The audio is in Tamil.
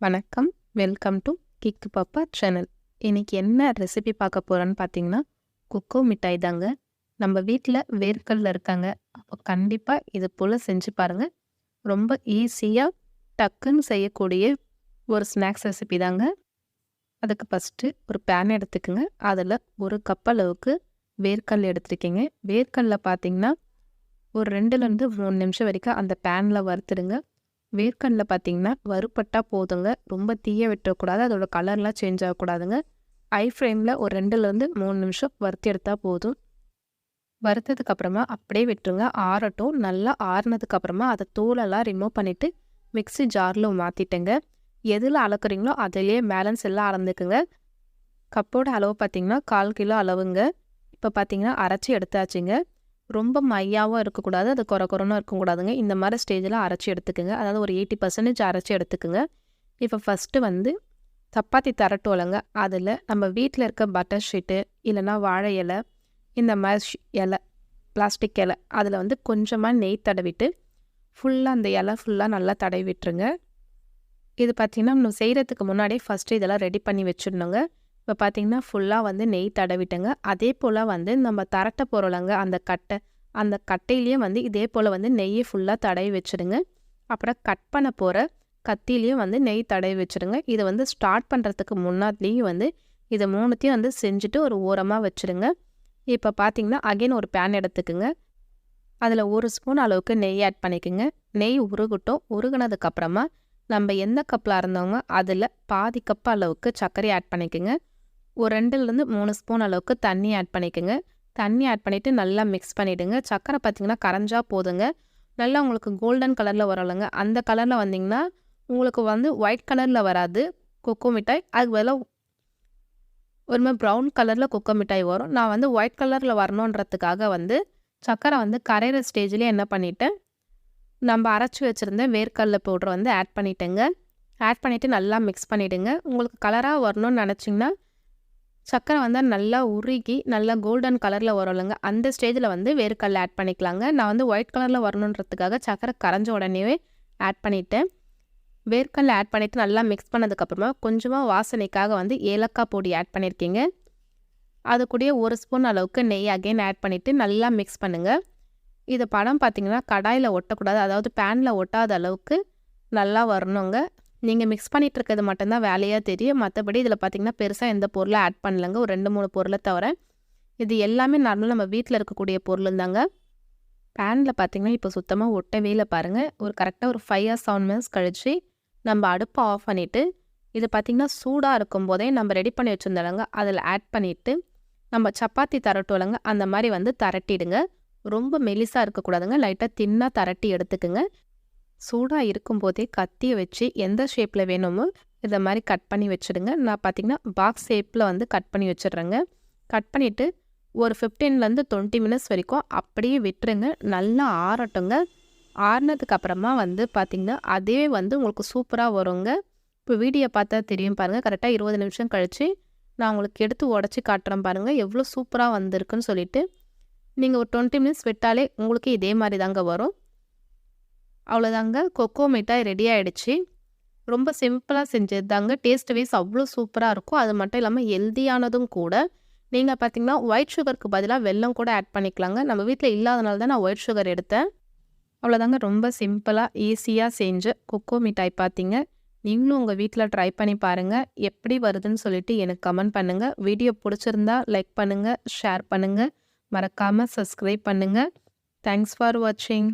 வணக்கம். வெல்கம் டு கிக்கு பாப்பா சேனல் இன்றைக்கி என்ன ரெசிபி பார்க்க போகிறோன்னு பார்த்தீங்கன்னா கொக்கோ மிட்டாய் தாங்க. நம்ம வீட்டில் வேர்க்கல்ல இருக்காங்க. அப்போ கண்டிப்பாக இது போல் செஞ்சு பாருங்கள் ரொம்ப ஈஸியாக டக்குன்னு செய்யக்கூடிய ஒரு ஸ்நாக்ஸ் ரெசிபி தாங்க. அதுக்கு ஃபஸ்ட்டு ஒரு பேன் எடுத்துக்கோங்க. அதில் ஒரு கப் அளவுக்கு வேர்க்கல் எடுத்துருக்கீங்க. வேர்க்கல்ல பார்த்தீங்கன்னா ஒரு ரெண்டுலேருந்து மூணு நிமிஷம் வரைக்கும் அந்த பேனில் வறுத்துடுங்க. வேர்க்கடல பார்த்தீங்கன்னா வறுப்பட்டா போதுங்க. ரொம்ப தீய விட்டுறக்கூடாது. அதோட கலர்லாம் சேஞ்ச் ஆகக்கூடாதுங்க. ஐ ஃப்ரேமில் ஒரு ரெண்டுலேருந்து மூணு நிமிஷம் வறுத்து எடுத்தால் போதும். வறுத்ததுக்கு அப்புறமா அப்படியே விட்டுருங்க. ஆறட்டும். நல்லா ஆறுனதுக்கு அப்புறமா அதை தூளெல்லாம் ரிமூவ் பண்ணிவிட்டு மிக்ஸி ஜாரில் மாற்றிட்டேங்க எதில் அளக்குறீங்களோ அதிலேயே பேலன்ஸ் எல்லாம் அளந்துக்குங்க. கப்போட அளவு பார்த்தீங்கன்னா கால் கிலோ அளவுங்க. இப்போ பார்த்தீங்கன்னா அரைச்சி எடுத்தாச்சுங்க. ரொம்ப மையாவும் இருக்கக்கூடாது அது குறை குறைனும் இருக்கக்கூடாதுங்க. இந்த மாதிரி ஸ்டேஜில் அரைச்சி எடுத்துக்கோங்க. அதாவது ஒரு எயிட்டி பர்சன்டேஜ் அரைச்சி எடுத்துக்கோங்க. இப்போ ஃபஸ்ட்டு வந்து சப்பாத்தி தரட்டோலங்க அதில் நம்ம வீட்டில் இருக்க பட்டர் ஷீட்டு இல்லைன்னா வாழை இலை இந்த மாதிரி இலை பிளாஸ்டிக் இலை அதில் வந்து கொஞ்சமாக நெய் தடவிட்டு ஃபுல்லாக அந்த இலை ஃபுல்லாக நல்லா தடவி விட்டுருங்க. இது பார்த்திங்கன்னா நம்ம செய்கிறதுக்கு முன்னாடியே ஃபஸ்ட்டு இதெல்லாம் ரெடி பண்ணி வச்சிடணுங்க. இப்போ பார்த்தீங்கன்னா ஃபுல்லாக வந்து நெய் தடவிட்டேங்க. அதே போல் வந்து நம்ம தரட்ட பொருளங்க அந்த கட்டை. அந்த கட்டையிலேயே வந்து இதே போல் வந்து நெய்யை ஃபுல்லாக தடவி வச்சிடுங்க அப்புறம் கட் பண்ண போகிற கத்திலையும் வந்து நெய் தடவி வச்சிடுங்க இதை வந்து ஸ்டார்ட் பண்ணுறதுக்கு முன்னாடியும் வந்து இதை மூணுத்தையும் வந்து செஞ்சுட்டு ஒரு ஓரமாக வச்சிடுங்க இப்போ பார்த்தீங்கன்னா அகைன் ஒரு பேன் எடுத்துக்குங்க. அதில் ஒரு ஸ்பூன் அளவுக்கு நெய் ஆட் பண்ணிக்கோங்க. நெய் உருகட்டும். உருகுனதுக்கப்புறமா நம்ம எந்த கப்பில் இருந்தவங்க அதில் பாதி கப் அளவுக்கு சர்க்கரை ஆட் பண்ணிக்கோங்க. ஒரு ரெண்டுலேருந்து மூணு ஸ்பூன் அளவுக்கு தண்ணி ஆட் பண்ணிக்கோங்க. தண்ணி ஆட் பண்ணிவிட்டு நல்லா மிக்ஸ் பண்ணிவிடுங்க சக்கரை பார்த்திங்கன்னா கரைஞ்சா போதுங்க. நல்லா உங்களுக்கு கோல்டன் கலரில் வரலங்க அந்த கலரில் வந்தீங்கன்னா உங்களுக்கு வந்து ஒயிட் கலரில் வராது. கொக்கோ மிட்டாய். அதுக்கு பதிலாக ஒரு மாதிரி ப்ரௌன் கலரில் கொக்கோ மிட்டாய் வரும். நான் வந்து ஒயிட் கலரில் வரணுன்றதுக்காக வந்து சக்கரை வந்து கரையிற ஸ்டேஜ்லேயே என்ன பண்ணிவிட்டேன் நம்ம அரைச்சி வச்சுருந்த வேர்க்கடல பவுட்ரு வந்து ஆட் பண்ணிட்டேங்க. ஆட் பண்ணிவிட்டு நல்லா மிக்ஸ் பண்ணிவிடுங்க உங்களுக்கு கலராக வரணும்னு நினச்சிங்கன்னா சர்க்கரை வந்து நல்லா உருகி நல்லா கோல்டன் கலரில் வரும்லங்க அந்த ஸ்டேஜில் வந்து வேர்க்கடல ஆட் பண்ணிக்கலாங்க. நான் வந்து ஒயிட் கலரில் வரணுன்றதுக்காக சர்க்கரை கரைஞ்ச உடனேவே ஆட் பண்ணிவிட்டேன் வேர்க்கடல ஆட் பண்ணிவிட்டு நல்லா மிக்ஸ் பண்ணதுக்கப்புறமா கொஞ்சமாக வாசனைக்காக வந்து ஏலக்காய் பொடி ஆட் பண்ணியிருக்கீங்க அது கூடயே ஒரு ஸ்பூன் அளவுக்கு நெய் அகைன் ஆட் பண்ணிவிட்டு நல்லா மிக்ஸ் பண்ணுங்கள் இது படம் பார்த்தீங்கன்னா கடாயில் ஒட்டக்கூடாது. அதாவது பேனில் ஒட்டாத அளவுக்கு நல்லா வரணுங்க. நீங்கள் மிக்ஸ் பண்ணிகிட்டு இருக்கிறது மட்டும்தான் வேலையாக தெரியும். மற்றபடி இதில் பார்த்தீங்கன்னா பெருசாக எந்த பொருளை ஆட் பண்ணலங்க. ஒரு ரெண்டு மூணு பொருளை தவிர இது எல்லாமே நார்மலாக நம்ம வீட்டில் இருக்கக்கூடிய பொருள் தாங்க. பேனில் பார்த்தீங்கன்னா இப்போ சுத்தமாக ஒட்டவே இல்லை பாருங்கள் ஒரு கரெக்டாக ஒரு ஃபைவ் ஆர் செவன் மினிட்ஸ் கழித்து நம்ம அடுப்பை ஆஃப் பண்ணிவிட்டு இது பார்த்திங்கன்னா சூடாக இருக்கும் போதே நம்ம ரெடி பண்ணி வச்சுருந்தாங்க அதில் ஆட் பண்ணிவிட்டு நம்ம சப்பாத்தி தரட்டோலங்க அந்த மாதிரி வந்து தரட்டிடுங்க. ரொம்ப மெலிசாக இருக்கக்கூடாதுங்க. லைட்டாக தின்னாக தரட்டி எடுத்துக்குங்க. சூடாக இருக்கும்போதே கத்தியை வச்சு எந்த ஷேப்பில் வேணுமோ இதை மாதிரி கட் பண்ணி வச்சுடுங்க. நான் பார்த்தீங்கன்னா பாக்ஸ் ஷேப்பில் வந்து கட் பண்ணி வச்சிடுறேங்க. கட் பண்ணிவிட்டு ஒரு ஃபிஃப்டீன்லேருந்து டுவெண்ட்டி மினிட்ஸ் வரைக்கும் அப்படியே விட்டுருங்க. நல்லா ஆறட்டுங்க. ஆறுனதுக்கு அப்புறமா வந்து பார்த்திங்கன்னா அதே வந்து உங்களுக்கு சூப்பராக வருங்க. இப்போ வீடியோ பார்த்தா தெரியும் பாருங்கள் கரெக்டாக இருபது நிமிஷம் கழித்து நான் உங்களுக்கு எடுத்து உடச்சி காட்டுறேன் பாருங்கள் எவ்வளோ சூப்பராக வந்திருக்குன்னு சொல்லிவிட்டு நீங்கள் ஒரு டுவெண்ட்டி மினிட்ஸ் விட்டாலே உங்களுக்கு இதே மாதிரி தாங்க வரும். அவ்வளோதாங்க கொக்கோ மிட்டாய் ரெடி ஆகிடுச்சு ரொம்ப சிம்பிளாக செஞ்சது தாங்க டேஸ்ட் வைஸ் அவ்வளோ சூப்பராக இருக்கும். அது மட்டும் இல்லாமல் ஹெல்தியானதும் கூட. நீங்கள் பார்த்தீங்கன்னா ஒயிட் சுகருக்கு பதிலாக வெல்லம் கூட ஆட் பண்ணிக்கலாங்க. நம்ம வீட்டில் இல்லாதனால தான் நான் ஒயிட் சுகர் எடுத்தேன். அவ்வளோதாங்க ரொம்ப சிம்பிளாக ஈஸியாக செஞ்ச கொக்கோ மிட்டாய் பார்த்தீங்க நீங்களும் உங்கள் வீட்டில் ட்ரை பண்ணி பாருங்கள் எப்படி வருதுன்னு சொல்லிட்டு எனக்கு கமெண்ட் பண்ணுங்கள் வீடியோ பிடிச்சிருந்தா லைக் பண்ணுங்கள் ஷேர் பண்ணுங்கள் மறக்காமல் சப்ஸ்கிரைப் பண்ணுங்கள் தேங்க்ஸ் ஃபார் வாட்சிங்